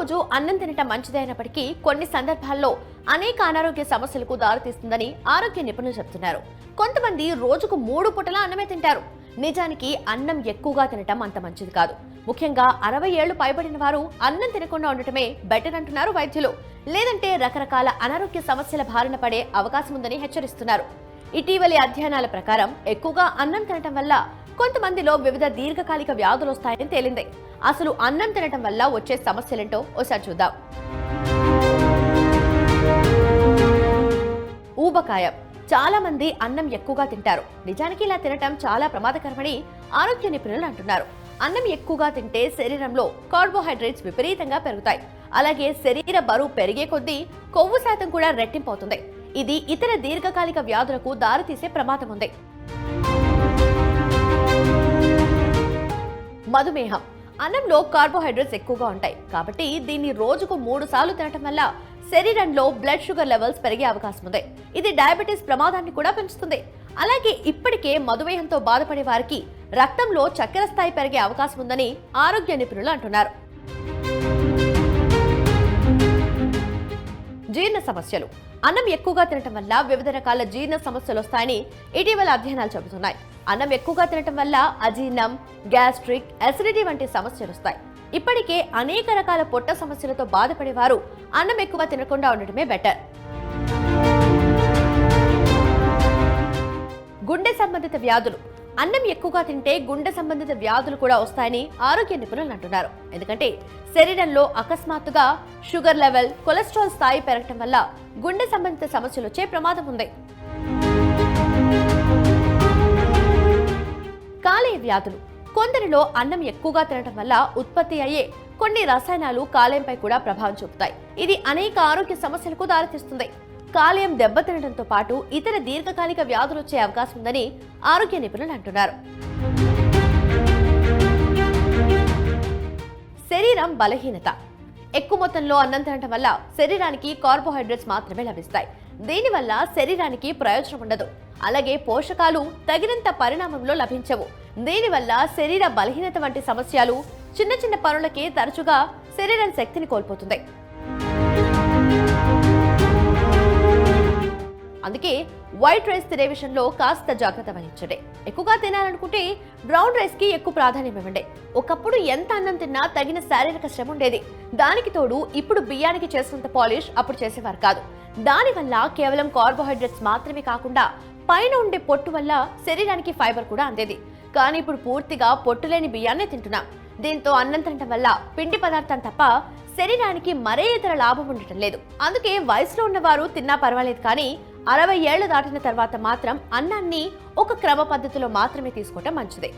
ప్రతిరోజు అన్నం తినటం మంచిదైనప్పటికీ కొన్ని సందర్భాల్లో అనేక అనారోగ్య సమస్యలకు దారితీస్తుందని ఆరోగ్య నిపుణులు చెబుతున్నారు కొంతమంది రోజుకు మూడు పూటల అన్నమే తింటారు. నిజానికి అన్నం ఎక్కువగా తినటం అంత మంచిది కాదు. ముఖ్యంగా అరవై ఏళ్ళు పైబడిన వారు అన్నం తినకుండా ఉండటమే బెటర్ అంటున్నారు వైద్యులు. లేదంటే రకరకాల అనారోగ్య సమస్యల బారిన పడే అవకాశం ఉందని హెచ్చరిస్తున్నారు. ఇటీవలి అధ్యయనాల ప్రకారం ఎక్కువగా అన్నం తినటం వల్ల కొంతమందిలో వివిధ దీర్ఘకాలిక వ్యాధులు వస్తాయని తేలింది. అసలు అన్నం తినటం వల్ల వచ్చే సమస్యలేంటో ఒకసారి చూద్దాం. ఊబకాయం. చాలా మంది అన్నం ఎక్కువగా తింటారు. నిజానికి ఇలా తినటం చాలా ప్రమాదకరమని ఆరోగ్య నిపుణులు అంటున్నారు. అన్నం ఎక్కువగా తింటే శరీరంలో కార్బోహైడ్రేట్స్ విపరీతంగా పెరుగుతాయి. అలాగే శరీర బరువు పెరిగే కొద్దీ కొవ్వు శాతం కూడా రెట్టింపవుతుంది. ఇది ఇతర దీర్ఘకాలిక వ్యాధులకు దారితీసే ప్రమాదం ఉంది. మధుమేహం. అన్నంలో కార్బోహైడ్రేట్స్ ఎక్కువగా ఉంటాయి. కాబట్టి దీన్ని రోజుకు మూడు సార్లు తినటం వల్ల శరీరంలో బ్లడ్ షుగర్ లెవెల్స్ పెరిగే అవకాశం ఉంది. ఇది డయాబెటీస్ ప్రమాదాన్ని కూడా పెంచుతుంది. అలాగే ఇప్పటికే మధుమేహంతో బాధపడే వారికి రక్తంలో చక్కెర స్థాయి పెరిగే అవకాశం ఉందని ఆరోగ్య నిపుణులు అంటున్నారు. జీర్ణ సమస్యలు. అన్నం ఎక్కువగా తినటం వల్ల వివిధ రకాల జీర్ణ సమస్యలు వస్తాయని ఇటీవల అధ్యయనాలు చెబుతున్నాయి. అన్నం ఎక్కువగా తినటం వల్ల అజీర్ణం గ్యాస్ట్రిక్ అసిడిటీ వంటి సమస్యలు వస్తాయి. ఇప్పటికే అనేక రకాల పొట్ట సమస్యలతో బాధపడేవారు అన్నం ఎక్కువ తినకుండా ఉండటమే బెటర్. గుండె సంబంధిత వ్యాధులు. అన్నం ఎక్కువగా తింటే గుండె సంబంధిత వ్యాధులు కూడా వస్తాయని ఆరోగ్య నిపుణులు అంటున్నారు. ఎందుకంటే శరీరంలో అకస్మాత్తుగా షుగర్ లెవెల్ కొలెస్ట్రాల్ స్థాయి పెరగటం వల్ల గుండె సంబంధిత సమస్యలు వచ్చే ప్రమాదం ఉంది. వ్యాధులు. కొందరిలో అన్నం ఎక్కువగా తినడం వల్ల ఉత్పత్తి అయ్యే కొన్ని రసాయనాలు కాలేయంపై కూడా ప్రభావం చూపుతాయి. ఇది అనేక ఆరోగ్య సమస్యలకు దారితీస్తుంది. కాలేయం దెబ్బతినడంతో పాటు ఇతర దీర్ఘకాలిక వ్యాధులు వచ్చే అవకాశం ఉందని ఆరోగ్య నిపుణులు అంటున్నారు. శరీరం బలహీనత. ఎక్కువ మొత్తంలో అన్నం తినటం వల్ల శరీరానికి కార్బోహైడ్రేట్స్ మాత్రమే లభిస్తాయి. దీనివల్ల శరీరానికి ప్రయోజనం ఉండదు. అలాగే పోషకాలు తగినంత పరిణామంలో లభించవు. దీనివల్ల శరీర బలహీనత వంటి సమస్యలు చిన్న చిన్న పనులకే తరచుగా శరీరం శక్తిని కోల్పోతుంది. అందుకే వైట్ రైస్ తినే విషయంలో కాస్త జాగ్రత్త వహించండి. ఎక్కువగా తినాలనుకుంటే బ్రౌన్ రైస్కి ఎక్కువ ప్రాధాన్యం ఇవ్వండి. ఒకప్పుడు ఎంత అన్నం తిన్నా తగిన శారీరక శ్రమ ఉండేది. దానికి తోడు ఇప్పుడు బియ్యానికి చేసినంత పాలిష్ అప్పుడు చేసేవారు కాదు. దానివల్ల కేవలం కార్బోహైడ్రేట్స్ మాత్రమే కాకుండా పైన ఉండే పొట్టు వల్ల శరీరానికి ఫైబర్ కూడా అందేది. కానీ ఇప్పుడు పూర్తిగా పొట్టు లేని తింటున్నాం. దీంతో అన్నం తినటం వల్ల పిండి పదార్థం తప్ప శరీరానికి మరే ఇతర లాభం ఉండటం లేదు. అందుకే వయసులో ఉన్నవారు తిన్నా పర్వాలేదు కానీ అరవై ఏళ్ళు దాటిన తర్వాత మాత్రం అన్నాన్ని ఒక క్రమ పద్ధతిలో మాత్రమే తీసుకోవటం మంచిది.